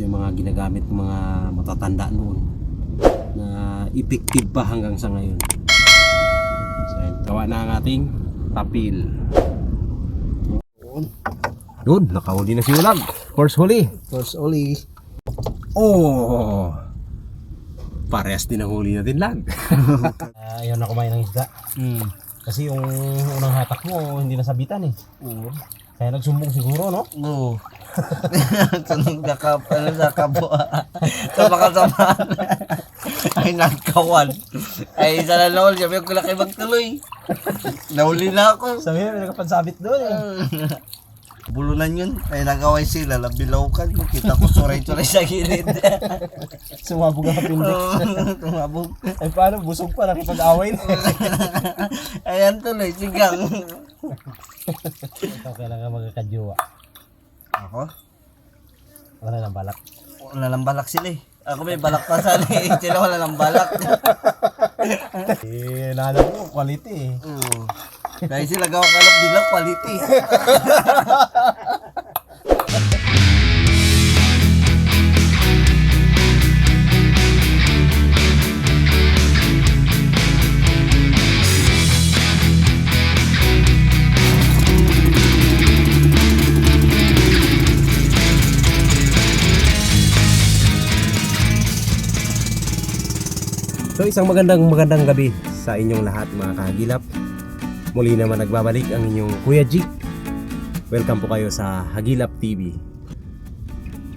Ito yung mga ginagamit ng mga matatanda noon na effective pa hanggang sa ngayon. So, yun, gawa na ang ating tapil. Yun, nakahuli na si Ulag. First huli. First Oli. Oh! Parehas din ang huli natin lang. uh, ayaw na kumain ng isda. Hmm. Kasi yung unang hatak mo, hindi nasabitan eh. Oo. Kaya nagsumbong siguro, no? Oo. Tanong nakap, ano nakabo. Sa makasamaan. Ay nagkawan. Ay isa na lawal. Sabi ko lang kayo magtuloy. Nahuli na ako. Sabi mo, may nakapansabit doon eh. Bulunan yun. Ay nagaway sila. Labilaw ka. Kita ko suray-suray sa gilid. Sumabog ang. Oo, Tumabog. Ay paano, busog pa, nakipag-away na. Ayan tuloy. Sigang. Ito kailangan magkakadyuwa. Ako? Wala nang balak. Wala lang balak sila eh. Ako may balak pa sana eh. Sila wala lang balak. Eh, nahanap mo, quality eh. Oo. Dahil sila gawa kalap nila quality. So isang magandang magandang gabi sa inyong lahat mga kahagilap. Muli naman nagbabalik ang inyong Kuya Jeep. Welcome po kayo sa Hagilap TV.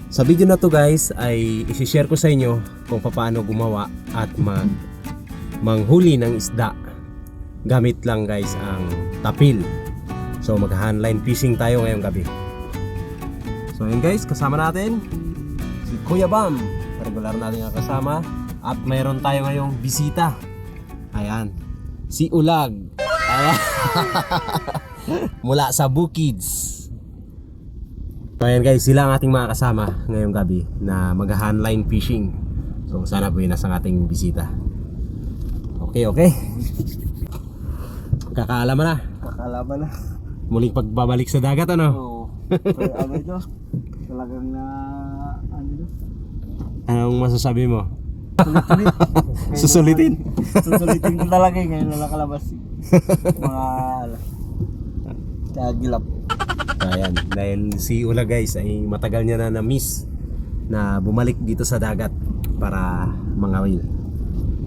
Sa video na to guys ay isi-share ko sa inyo kung paano gumawa at mag manghuli ng isda. Gamit lang guys ang tapil. So mag-handline fishing tayo ngayong gabi. So yun guys, kasama natin si Kuya Bam. Regular natin ang kasama. At mayroon tayo ngayong bisita. Ayan. Si Ulag. Ayan. Mula sa Bukids. So ayan guys, sila ang ating mga kasama ngayong gabi na mag-handline fishing. So sana po yun nasa ating bisita. Okay, okay. Kakaalaman na. Kakalaban na. Muling pagbabalik sa dagat ano? Oo. Pero ano ito? Talagang na... Ano ito? Anong masasabi mo? Sulit-sulit. Susulitin. Susulitin ko talaga eh. Ngayon na nakalabas. Mga... ano, Kagilap. Ayan, dahil si Ula guys ay matagal niya na na-miss na bumalik dito sa dagat para mangawil.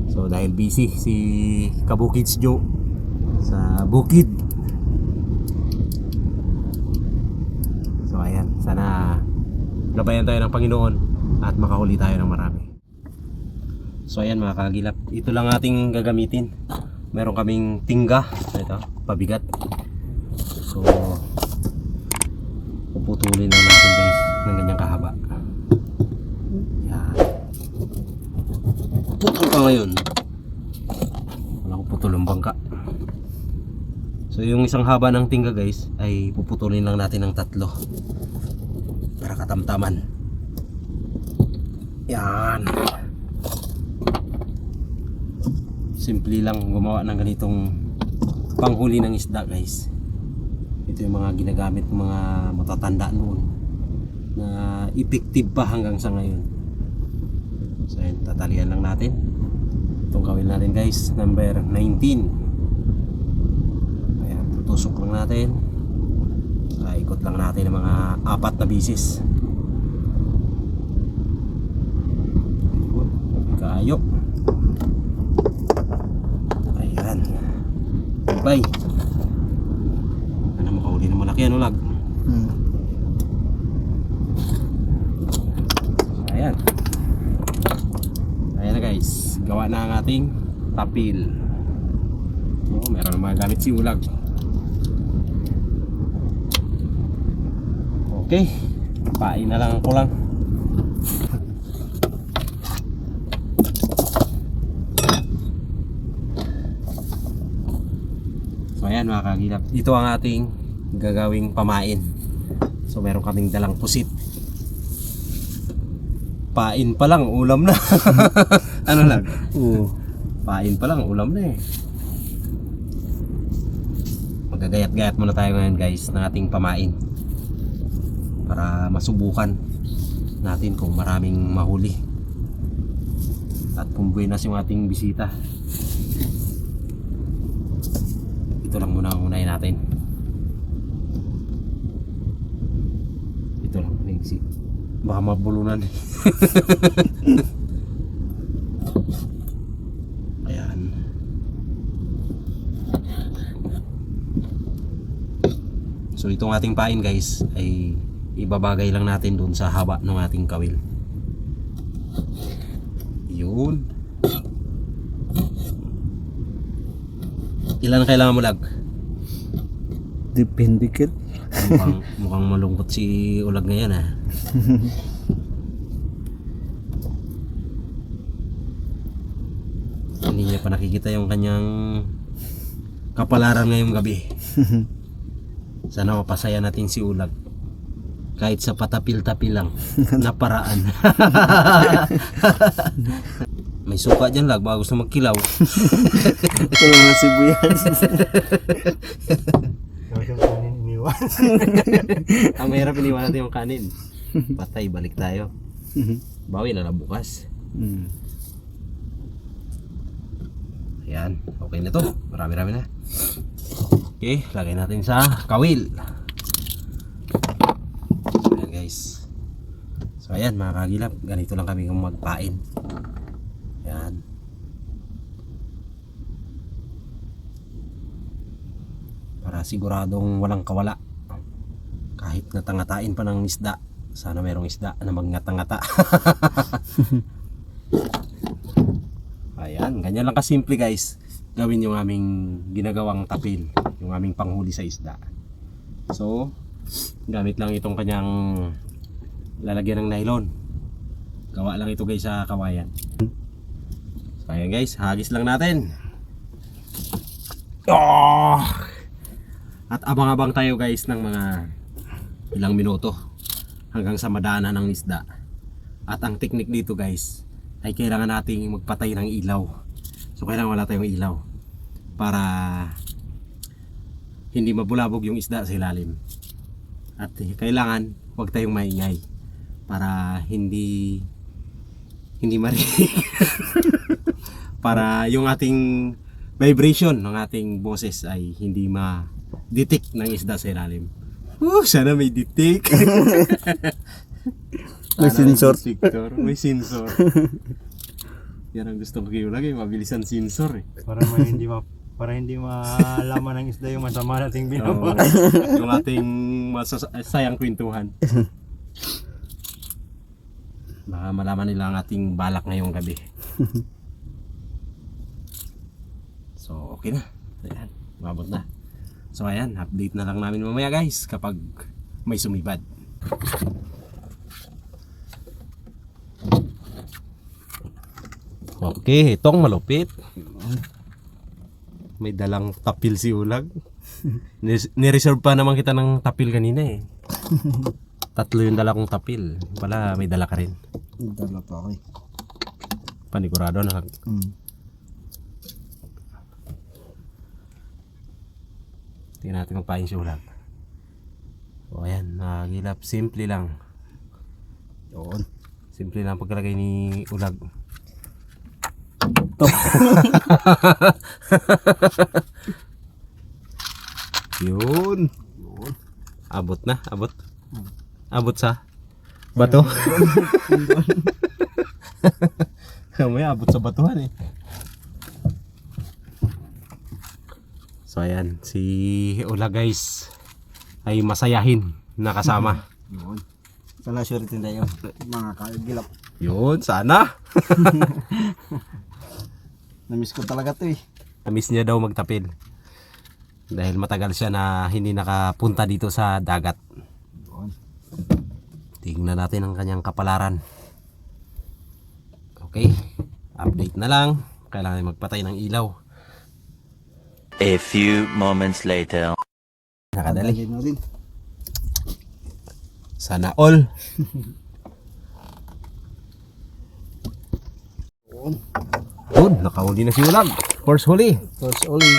So dahil busy si Kabukids Joe sa bukid. So ayan, sana gabayan tayo ng Panginoon at makahuli tayo ng marami. So ayan mga kagilap, ito lang ating gagamitin. Meron kaming tingga, ito, pabigat. So puputulin lang natin guys ng ganyang kahaba. Yan. Putol ka ngayon. Wala ko putol ang bangka. So yung isang haba ng tingga guys ay puputulin lang natin ng tatlo. Para katamtaman. Yan. Simple lang gumawa ng ganitong panghuli ng isda guys. Ito yung mga ginagamit ng mga matatanda noon na effective pa hanggang sa ngayon. So yun, tatalian lang natin. Itong gawin natin guys. Number 19 ayan, tutusok lang natin. Uh, ikot lang natin ng mga apat na bisis. Kayo ayan bye ano makahuli ng malaki ano lag? Hmm. ayan. Ayan na guys. Gawa na ang ating tapil. Oh, meron na mga gamit si ulag. Okay. Pain na lang ako lang So ayan mga kagilap, ito ang ating gagawing pamain. So meron kaming dalang pusit. Pain pa lang, ulam na. ano lang? Oo. Pain pa lang, ulam na eh. Magagayat-gayat muna tayo ngayon guys ng ating pamain. Para masubukan natin kung maraming mahuli. At kung buenas yung ating bisita. Ito lang muna unahin natin. Ito lang, nagsik. Baka mabulunan. Ayan. So itong ating pain guys ay ibabagay lang natin doon sa haba ng ating kawil. Yun. Ilan kailangan mo lag? Depende kit. Mukhang, mukhang malungkot si Ulag ngayon ah. Hindi niya pa nakikita yung kanyang kapalaran ngayong gabi. Sana mapasaya natin si Ulag. Kahit sa patapil-tapil lang na paraan. May suka dyan lag, baka gusto magkilaw. Wala na sibuyas. Ang mahirap iniwan natin yung kanin. Patay, balik tayo. Bawi na lang bukas. Ayan, okay na to. Marami-rami na. Okay, lagay natin sa kawil. Ayan guys. So ayan mga kagilap, ganito lang kami kung magpain. Ayan. Para siguradong walang kawala. Kahit natangatain pa ng isda. Sana merong isda na magngatangata. Ayan, ganyan lang kasimple guys. Gawin yung aming ginagawang tapil, yung aming panghuli sa isda. So, gamit lang itong kanyang lalagyan ng nylon. Gawa lang ito guys sa kawayan. So, ayan guys, hagis lang natin. Oh! At abang-abang tayo guys ng mga ilang minuto hanggang sa madaanan ng isda. At ang technique dito guys, ay kailangan nating magpatay ng ilaw. So kailangan wala tayong ilaw para hindi mabulabog yung isda sa ilalim. At kailangan huwag tayong maingay para hindi hindi marinig. para yung ating vibration ng ating boses ay hindi ma-detect ng isda sa ilalim. Uh, sana may detect. May sensor. detector. May sensor. Yan ang gusto ko kayo lagi, mabilis ang sensor eh. para may hindi ma para hindi malaman ng isda yung masama nating Oo. binawa. yung ating masasayang kwentuhan. Baka malaman nila ang ating balak ngayong gabi. So, okay na. Ayan, mabot na. So, ayan, update na lang namin mamaya guys kapag may sumibad. Okay, itong malupit. May dalang tapil si Ulag. Nireserve pa naman kita ng tapil kanina eh. Tatlo yung dala kong tapil. Pala may dala ka rin. Dala pa ako eh. Panigurado na. Hmm. Tingnan natin magpain si Ulag. O ayan, nagilap. Simple lang. Yun. Simple lang pagkalagay ni Ulag. Yun. Abot na, abot. Abot sa bato. Kamaya abot sa batuhan eh. So ayan, si Ula guys ay masayahin na kasama. Yun. Sana sure din tayo. Mga kagilap. Yun, sana. Namiss ko talaga to eh. Namiss niya daw magtapil. Dahil matagal siya na hindi nakapunta dito sa dagat. Yun. Tingnan natin ang kanyang kapalaran. Okay, update na lang. Kailangan magpatay ng ilaw. A few moments later. Nakadali. Sana all. Yun. Nakahuli na si Ulag. First huli. First Oli.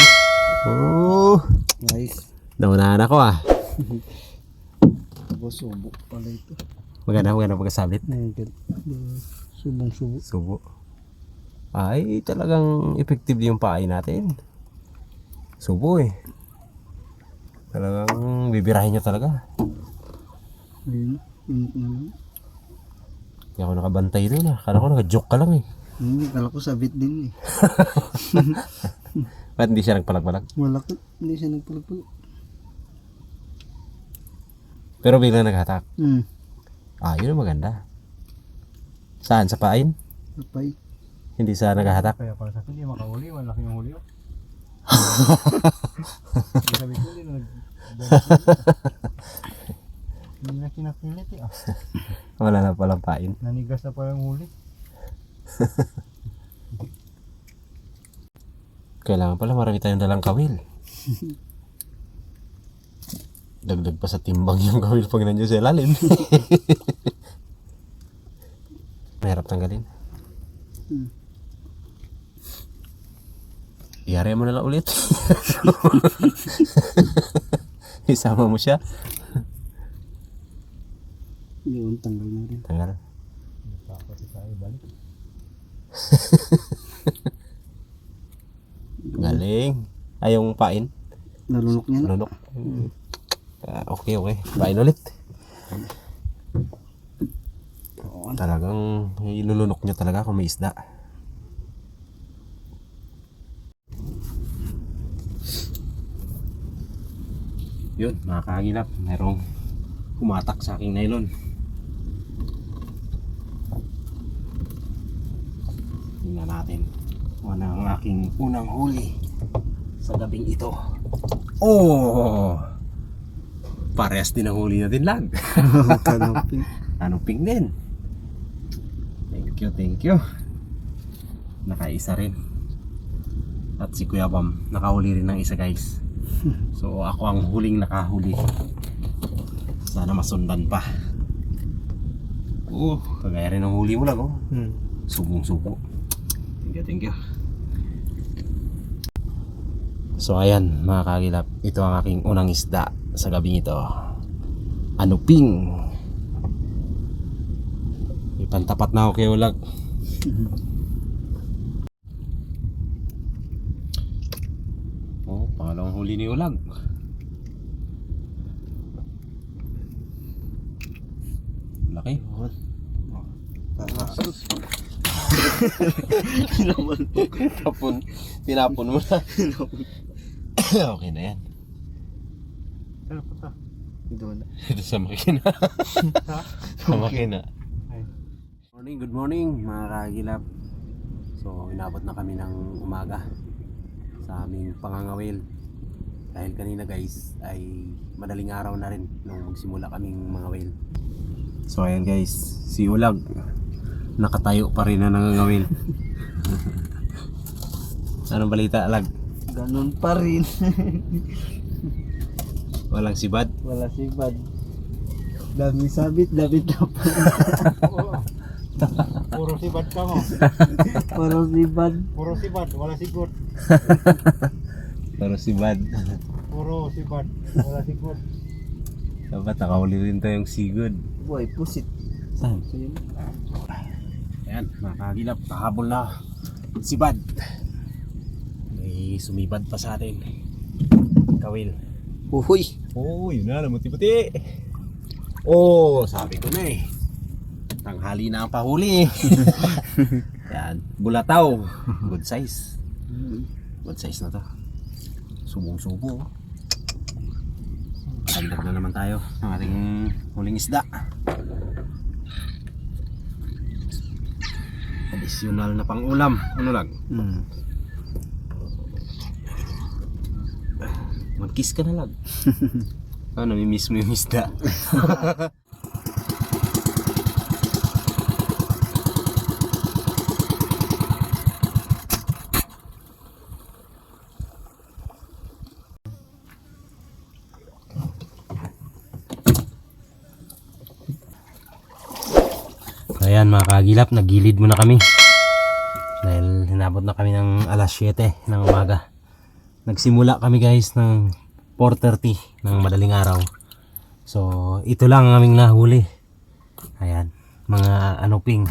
Oh, Nice. naunahan ako ah. Tapos subok pala ito. Maganda, maganda pagkasabit. Subong subo. Subo. Ay, talagang effective yung paay natin. Subo eh. Talagang bibirahin nyo talaga. Ayun. Yun na lang. Hindi ako nakabantay doon ah. Kala ko naka-joke ka lang eh. Hindi, kala ko sabit din eh. Ba't hindi siya nagpalag-palag? Wala ko. Hindi siya nagpulpul. Pero biglang naghatak. Hmm. Ah, yun ang maganda. Saan? Sa pain? Kapay. Hindi sa naghahatak? Kaya para sa akin, hindi makahuli. Malaki yung huli. Sabi ko, hindi na nag... Hindi na kinapilit eh. Ah. Wala na palang pain. Nanigas na pa yung huli. Kailangan pala marami tayong dalang kawil. Dagdag pa sa timbang yung kawil pag nandiyo sa ilalim. Mahirap tanggalin. Hmm. Iyari mo na lang ulit. Isama mo siya. Yun, tanggal na rin. Tanggal. Tapos isa ay balik. Galing. Ay, yung pain. Nalunok niya na. Lunok. Ah, okay, okay. Pain ulit. Talagang ilulunok niya talaga kung may isda. Yun, mga kagilap. Merong kumatak sa aking nylon. Tingnan natin kung ano ang aking unang huli sa gabing ito. Oh! Parehas din ang huli natin lang. Kanoping. Anong ping din? Thank you, thank you. Nakaisa rin. At si Kuya Bam, nakahuli rin ng isa guys. So ako ang huling nakahuli. Sana masundan pa. Oo, kagaya rin ng huli mo lang oh. Hmm. Subong-subo. Thank you, thank you. So ayan mga kagilap, ito ang aking unang isda sa gabing ito. Anuping. May pantapat na ako kay Ulag. oh, pangalawang huli ni Ulag. Laki. Tapon, tinapon mo na. okay na yan. Ano pa ta? Doon. Ito sa makina. sa makina. Morning, good morning mga kagilap. So, inabot na kami ng umaga sa aming pangangawil. Dahil kanina guys ay madaling araw na rin nung magsimula kaming mga whale. So ayan guys, si Ulag nakatayo pa rin na nangangawil. Anong balita, Alag? Ganun pa rin. Walang sibad? Wala si Bad. Dami sabit, dami tapon. Puro sibad ka mo. Parang si Bad. Puro sibad. Wala sigot. Pero sibad. Puro sibad. Wala sigot. Dapat nakahuli rin tayong sigod. Boy, pusit. Saan? Ayan, mga kagilap, kahabol na si Bad. May sumibad pa sa atin. Kawil. Uhuy. Oh, yun na, namuti-puti. Oh, sabi ko na eh. Tanghali na ang pahuli eh. Yan, bulataw. Good size. Good size na to. Subong-subo. Dagdag na naman tayo ng ating huling isda. Additional na pang ulam. Ano lang? Hmm. Mag-kiss ka na lang. ano, namimiss mo yung isda. Ayan mga kagilap, nagilid muna kami. Dahil hinabot na kami ng alas 7 ng umaga. Nagsimula kami guys ng 4.30 ng madaling araw. So ito lang ang aming nahuli. Ayan, mga anuping.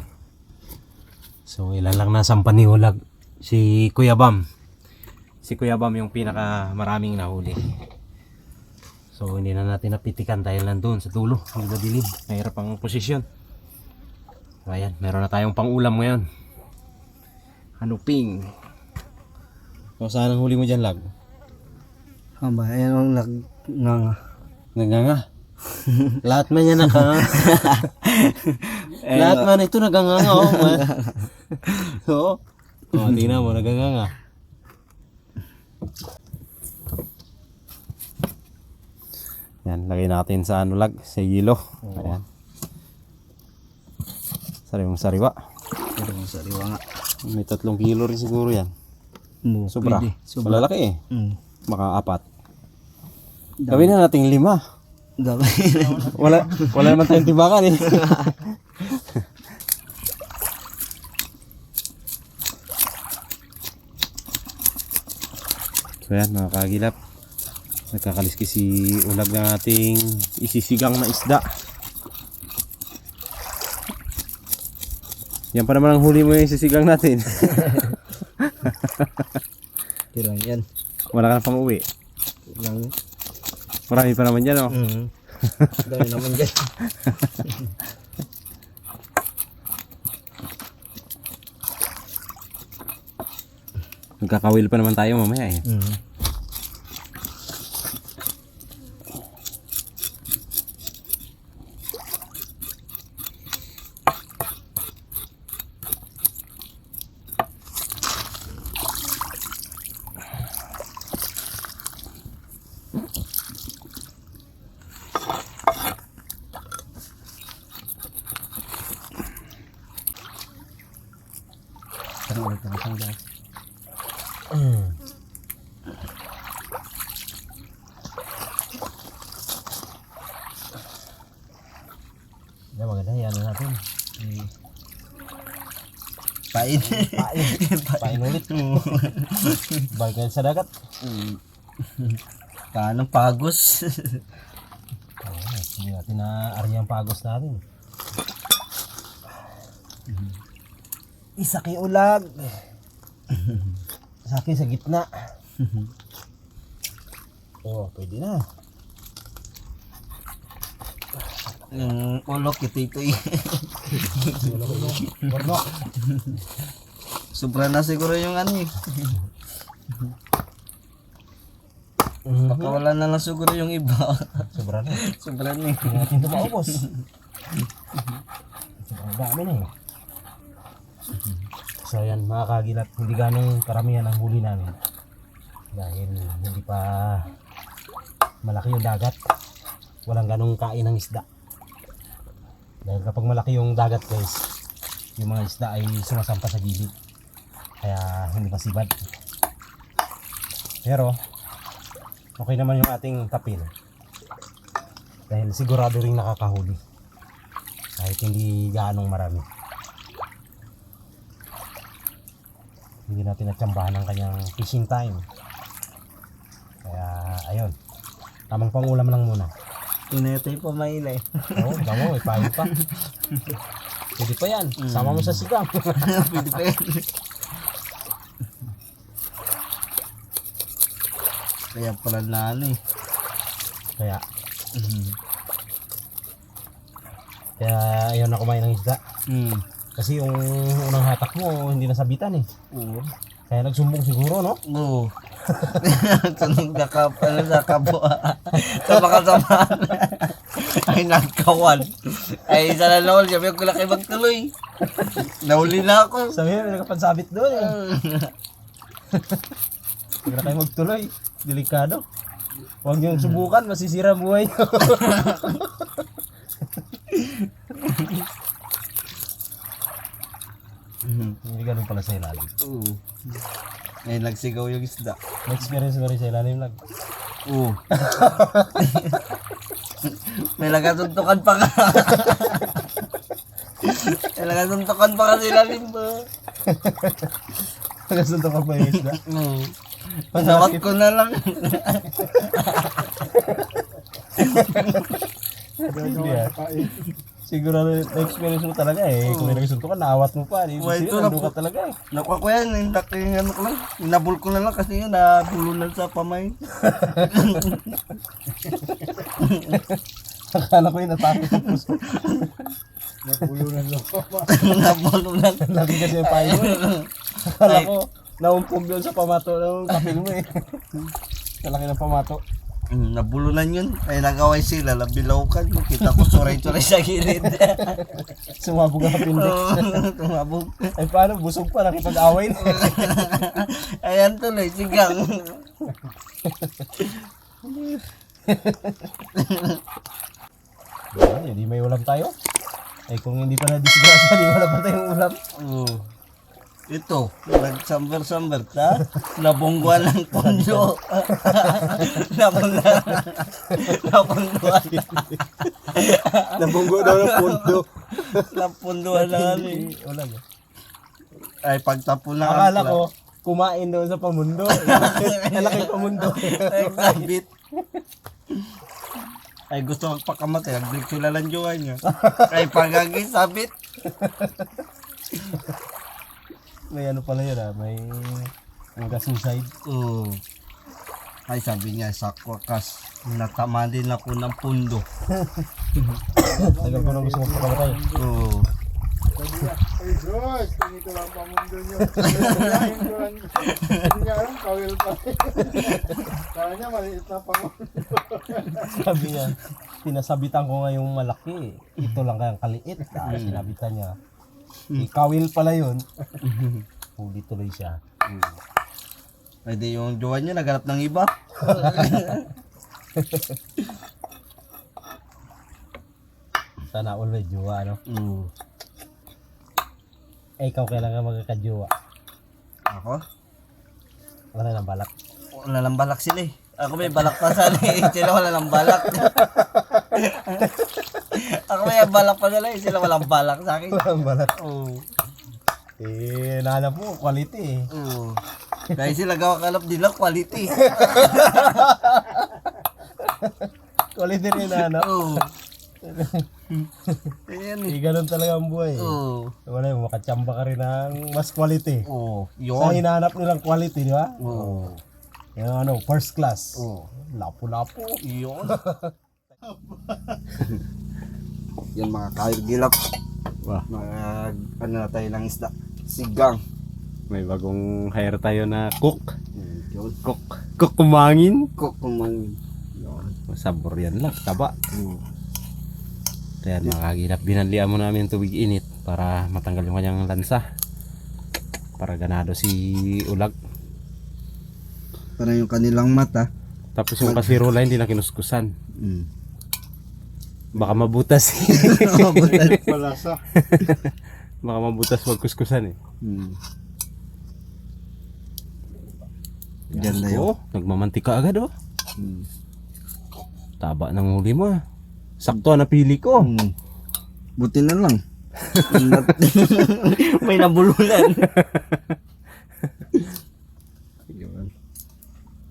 So ilan lang nasa panihulag si Kuya Bam. Si Kuya Bam yung pinaka maraming nahuli. So hindi na natin napitikan dahil nandun sa dulo. Hindi madilim. Mahirap ang posisyon. Ayan, meron na tayong pangulam ngayon. Anuping. So saan ang huli mo dyan, Lag? Aba, ayan ang nag... Nga Naganga. Lahat man yan naka. Lahat man ito naganganga oh. man. Oo. Oh, tingnan mo naganganga. Yan, lagay natin sa ano lag, sa hilo. Ayan. Sariwang sariwa. Pero sa liwa nga. May tatlong kilo rin siguro yan. Mo, Sobra. pwede. Sobra. Malalaki eh. Mm. Maka apat. Gawin na nating lima. Gabay. Wala, wala naman tayong timbangan eh. so yan mga kagilap. Nagkakaliski si ulag ng ating isisigang na isda. Yan pa naman ang huli mo yung isisigang natin. Tirang yan. Wala ka na pang uwi. Lang. Marami pa naman dyan oh. Mm. Dami naman dyan. Nagkakawil pa naman tayo mamaya eh. Mm. Parang ulit na isang guys. Yan maganda yan natin. Pain. Pain ulit. Balik na sa dagat. Paano pagos? Oo, hindi natin na ari ang pagos natin. Isa kay ulag. Sa akin sa gitna. oh, pwede na. Yung ulo kititoy. Borno. Sobra na siguro yung ano eh. Baka wala na lang siguro yung iba. Sobra na. Sobra na eh. Hindi natin ito maubos. Sobrang dami na eh. So yan mga kagilat, hindi ganong karamihan ang huli namin. Dahil hindi pa malaki yung dagat. Walang ganong kain ng isda. Dahil kapag malaki yung dagat guys, yung mga isda ay sumasampa sa gilid. Kaya hindi masibad. Pero, okay naman yung ating tapil. Dahil sigurado rin nakakahuli. Kahit hindi gaanong marami. Hindi natin natsambahan ang kanyang fishing time. Kaya, ayun. Tamang pangulam lang muna. Tinetay pa maila eh. Oo, oh, gamo, may payo pa. Pwede pa yan. Sama mo sa sigang. Pwede pa yan. Kaya pala na ano eh. Kaya, kaya ayaw na kumain ng isda. Hmm. Kasi yung unang hatak mo, hindi nasabitan eh. Oo. Kaya nagsumbong siguro, no? Oo. Tunog na ka, ano sa kapwa. sa makasamaan. Ay, nagkawan. Ay, isa na nawal. Sabi ko lang kayo magtuloy. Nahuli na ako. Sabi mo, nakapansabit doon eh. Huwag na kayo magtuloy. Delikado. Huwag niyong subukan, masisira buhay niyo. Hindi ganun pala sa ilalim. Oo. Ay, nagsigaw yung isda. May experience mo rin sa ilalim lang. Oo. May nagatuntukan pa ka. May nagatuntukan pa ka sila limba. Nagasunto ka pa yung isda. Oo. Pasawat ko na lang. Hindi ah. Siguro na-experience mo talaga eh. Kung may nagsunto ka, naawat mo pa. Ibig Why, sabihin, ito na nandun ka talaga eh. Nakuha ko yan, indak yung ano ko lang. Inabol ko na lang kasi yun, nabulunan sa pamay. Akala ko yung natakot sa puso. nabulunan. Lagi kasi yung payo mo eh. Akala ko, naumpog yun sa pamato ng kapil mo eh. Kalaki ng pamato. Mm, nabulunan yun. Ay nag-away sila, nabilawkan. Kita ko suray-suray sa gilid. Sumabog ang kapindi. Oo, Tumabog. Ay paano, busog pa, nakipag-away na. Ayan tuloy, sigang. Hindi may ulam tayo. Eh kung hindi pa na-disgrasya, di wala pa tayong ulam. Oo. Ito, nagsamber-samber ka, nabungguan ng pondo. Nabungguan. Nabungguan. Nabunggo daw ng pundo. Napunduan na eh. Ulam eh. Ay, pagtapon na. Akala ko, kumain doon sa pamundo. Malaki pamundo. Ay, sabit. Ay, gusto magpakamatay. Lang jowa niya. Ay, pagagi, sabit. May ano pala yun ah, may mga suicide. Oo. Ay, sabi niya, sa kwakas, natama din ako ng pundo. Tagal ko nang gusto magpakamatay. Oo. Ay, Diyos, ganito lang pa mundo lang, hindi nga alam, kawil pa. Kaya niya, maliit na. Sabi niya, pinasabitan ko ngayong malaki. Ito lang kayang kaliit. Ah, sinabitan niya. Ikawil pala yun. Huli tuloy siya. Pwede yung jowa niya, naghanap ng iba. Sana all may jowa, no? Oo. Eh, ikaw kailangan magkakajowa. Ako? Wala nang balak. Wala lang balak sila eh. Ako may balak pa sana eh. Sila wala lang balak. Ako may balak pa sila eh. Sila walang balak sa akin. Wala nang balak. Oo. Eh, nahanap mo, quality eh. Oo. Dahil sila gawa kalap nila, quality. Quality rin nahanap. Oo. Ayan eh. Eh, ganun talaga ang buhay. eh. Oo. Wala yung makachamba ka rin ng mas quality. Oo. Sa Yun. hinahanap nilang quality, di ba? Oo. Yung ano, first class. Oo. Lapo-lapo. Yun. Yan mga kairgilap. Wah. Mga ano na tayo ng isda. Sigang. May bagong hire tayo na cook. Yun. Cook. Cook kumangin. Kukumang. Yun. Sabor yan lang, taba. Oo. Kaya mga kagilap, binanlian mo namin tubig init para matanggal yung kanyang lansa. Para ganado si Ulag. Para yung kanilang mata. Tapos yung kasirola hindi na kinuskusan. Mm. Baka mabutas. Palasa. Baka mabutas wag kuskusan eh. mm. Ganda yun. Oh, nagmamantika agad oh. Mm. Taba ng huli mo. ah. Sakto na pili ko. Mm. Buti na lang. May nabululan.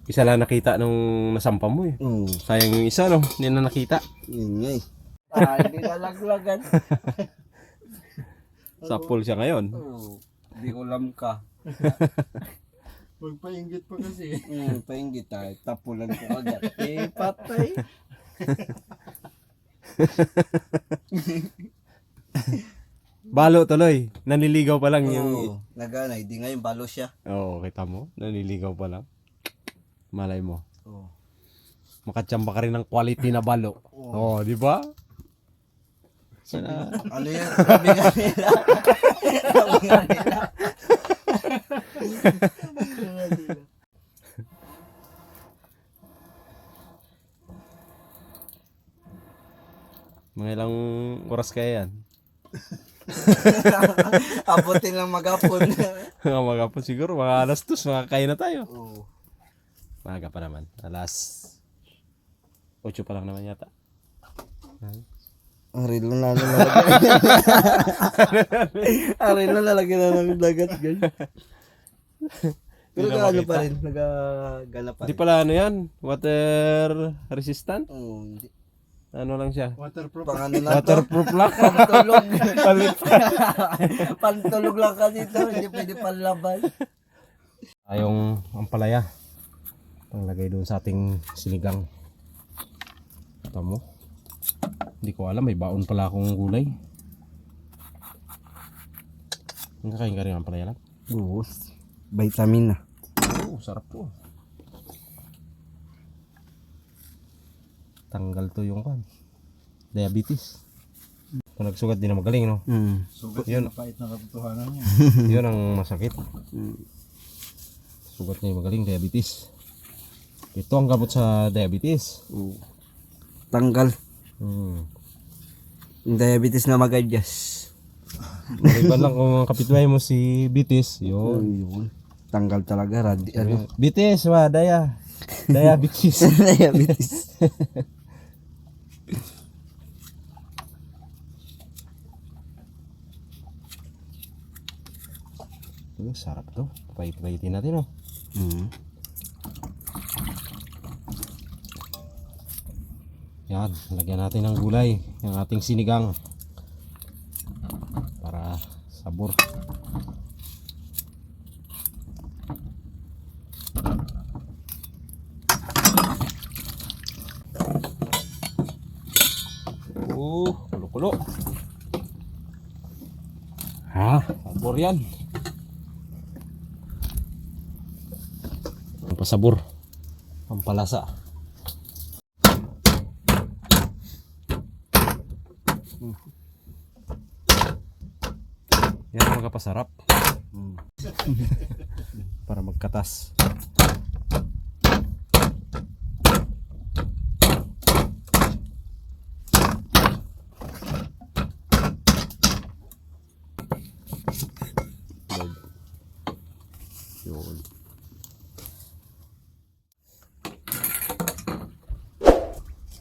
Isa lang nakita nung nasampa mo eh. Oo. Sayang yung isa no, hindi na nakita. Yun nga eh. Ah, hindi nalaglagan. Sa pool siya ngayon. Oo. Hindi ulam ka. Magpainggit pa kasi. Hmm, painggit tayo. Tapulan ko agad. Eh, patay. Balo tuloy. Naniligaw pa lang yung... Oo. Nagana, hindi ngayon balo siya. Oo, kita mo. Naniligaw pa lang. Malay mo. Oo. Makachamba ka rin ng quality na balo. Oo, di ba? Sana, Ano yan? Sabi nga nila. Sabi nga nila. mga ilang oras kaya yan. Abutin lang magapon. Mga po siguro, mga alas dos, makakain na tayo. Oo. Maaga pa naman. Alas 8 pa lang naman yata. Ang rilo na lalagyan. Ang rilo na lalagyan na ng dagat, guys. Pero gaano pa rin. Nagagana pa Hindi rin. pala ano yan, water resistant. Oo, hindi. Ano lang siya? Waterproof. Pang ano lang. Waterproof lock. Pantulog. Pantulog lang kasi ito. Hindi pwede panlaban. Tayong ampalaya. Panglagay doon sa ating sinigang. Tamo. Hindi ko alam, may baon pala akong gulay. Ang kakain ka rin ng ampalaya lang? Oo. Vitamin na. Oo, sarap to. Tanggal to yung kan. Diabetes. Kung nagsugat din na magaling, no? Mm. Sugat Yun. yun. Pait na katotohanan niya. Yun ang masakit. Sugat niya yung magaling, diabetes. Ito ang gamot sa diabetes. Oo. Tanggal. Hmm. Yung diabetes na magadyas. Iba lang kung ang kapitbahay mo si Bitis, yun. Yun. Tanggal talaga. Radi, ano? Bitis, wa, daya. Diabetes. diabetes. Sarap to. Pahit-pahitin natin, oh. Mm. Yan, lagyan natin ng gulay, yung ating sinigang. Para sabor. Oh, kulo-kulo. Ha, sabor yan. Pampasabor. Pampalasa. Magkapasarap. Para magkatas. Yun.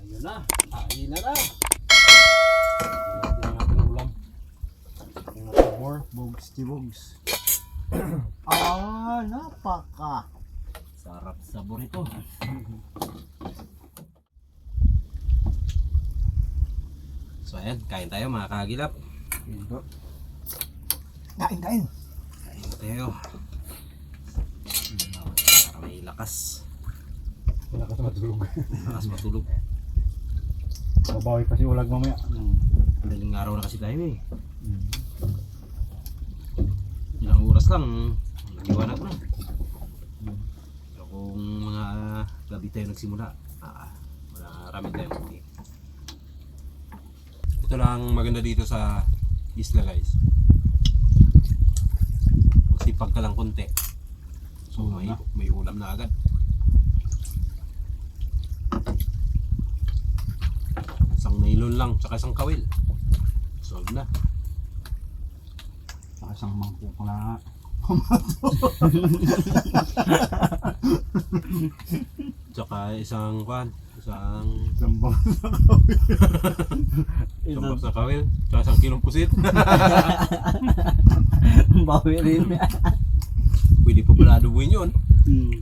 Ayun na. Ayun na na. Ayun na natin ang ulam. More bugs, tibugs. ah, napaka. Sarap sabor ito. So ayan, kain tayo mga kagilap. Kain, kain. Kain tayo. Para may lakas. Wala ka sa matulog. Lakas matulog. Babawi pa si ulag mamaya. Madaling araw na kasi tayo eh. Ilang oras lang, naliwanag na. Pero kung mga gabi tayo nagsimula, ah, marami tayong huli. Ito lang maganda dito sa isla guys. Magsipag ka lang konti. So may, may ulam na agad. Isang nylon lang, tsaka isang kawil. Solve na. Isang mangkok na. Tsaka isang kwan, isang Sambang. isang box na kawil, tsaka isang kilong pusit. Bawi rin. Pwede pa pala adobuin yun. mm.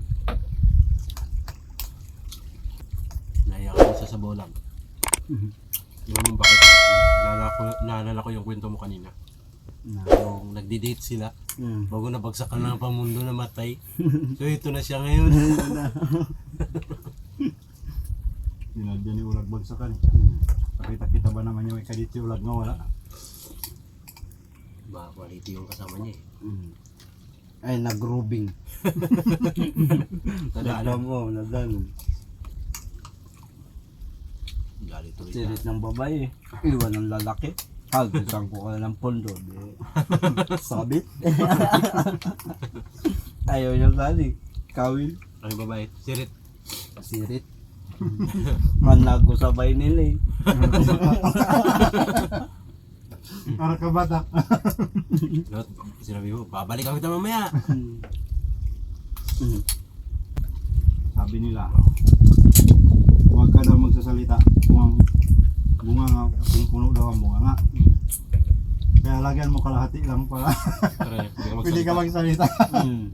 Naiyak ako sa sabaw lang. Yun yung bakit naalala ko, naalala ko yung kwento mo kanina. Yung nagdi-date sila, Mm. bago nabagsakan ng pamundo na matay. So ito na siya ngayon. Dinadyan ni ulag bagsakan. Pakita-kita ba naman yung may kadit si ulag nga wala. Mga quality yung kasama niya eh. Mm. Ay, nagrubing. Tadaan Alam mo, nadan. Galit tuloy Sirit ng babae. Iwan ng lalaki. Hagdasan ko ka ng pondo. Di. Sabit. Ayaw niya tali. Kawil. Ang babae, sirit. Sirit. Manago sabay nila eh. Para ka bata. Not, sinabi mo, babalik ako kita mamaya. Mm. Sabi nila, huwag ka daw magsasalita kung ang bunga nga, kung puno daw ang bunga nga. Kaya lagyan mo kalahati lang para Pero, hindi ka pwede ka magsalita. magsalita. Mm.